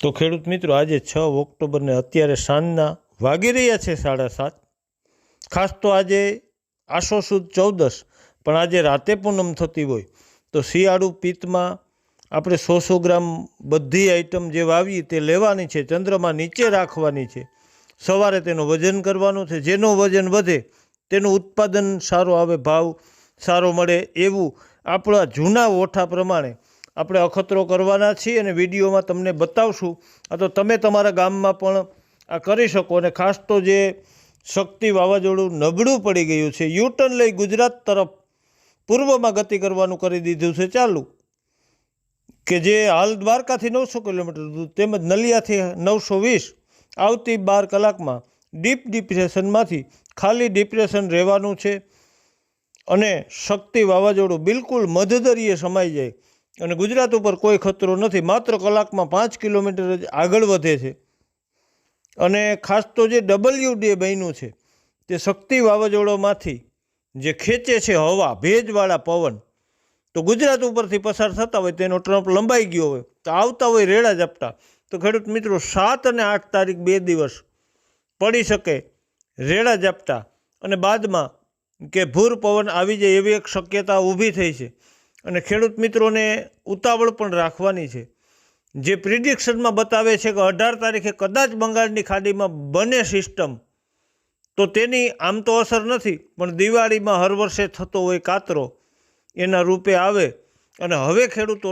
તો ખેડૂત મિત્રો, આજે છ ઓક્ટોબરને અત્યારે સાંજના વાગી રહ્યા છે સાડા સાત. ખાસ તો આજે આસો સુદ ચૌદસ પણ આજે રાતે પૂનમ થતી હોય. તો શિયાળુ પિત્તમાં આપણે સો સો ગ્રામ બધી આઈટમ જે વાવી તે લેવાની છે, ચંદ્રમાં નીચે રાખવાની છે. સવારે તેનું વજન કરવાનું છે, જેનું વજન વધે તેનું ઉત્પાદન સારું આવે, ભાવ સારો મળે એવું આપણા જૂના ઓઠા પ્રમાણે આપણે અખતરો કરવાના છીએ અને વિડીયોમાં તમને બતાવશું. આ તો તમે તમારા ગામમાં પણ આ કરી શકો અને ખાસ તો જે શક્તિ વાવાઝોડું નબળું પડી ગયું છે, યુટર્ન લઈ ગુજરાત તરફ પૂર્વમાં ગતિ કરવાનું કરી દીધું છે. ચાલુ, કે જે હાલ દ્વારકાથી નવસો કિલોમીટર દૂર, તેમજ નલિયાથી નવસો વીસ, આવતી બાર કલાકમાં ડીપ ડિપ્રેશનમાંથી ખાલી ડિપ્રેશન રહેવાનું છે અને શક્તિ વાવાઝોડું બિલકુલ મધદરીએ સમાઈ જાય. અને ગુજરાત ઉપર કોઈ ખતરો નથી. માત્ર કલાકમાં પાંચ કિલોમીટર જ આગળ વધે છે. અને ખાસ તો જે ડબલ્યુ ડે બન્યું છે, તે શક્તિ વાવાઝોડામાંથી જે ખેંચે છે હવા, ભેજવાળા પવન, તો ગુજરાત ઉપરથી પસાર થતા હોય તેનો ટ્રમ્પ લંબાઈ ગયો હોય. તો આવતા હોય રેડા ઝપટા. તો ખેડૂત મિત્રો, સાત અને આઠ તારીખ બે દિવસ પડી શકે રેડા ઝપટા. અને બાદમાં કે ભૂર પવન આવી જાય એવી એક શક્યતા ઊભી થઈ છે. અને ખેડૂત મિત્રોને ઉતાવળ પણ રાખવાની છે. જે પ્રિડિક્શનમાં બતાવે છે કે અઢાર તારીખે કદાચ બંગાળની ખાડીમાં બને સિસ્ટમ, તો તેની આમ તો અસર નથી, પણ દિવાળીમાં હર વર્ષે થતો હોય કાતરો, એના રૂપે આવે. અને હવે ખેડૂતો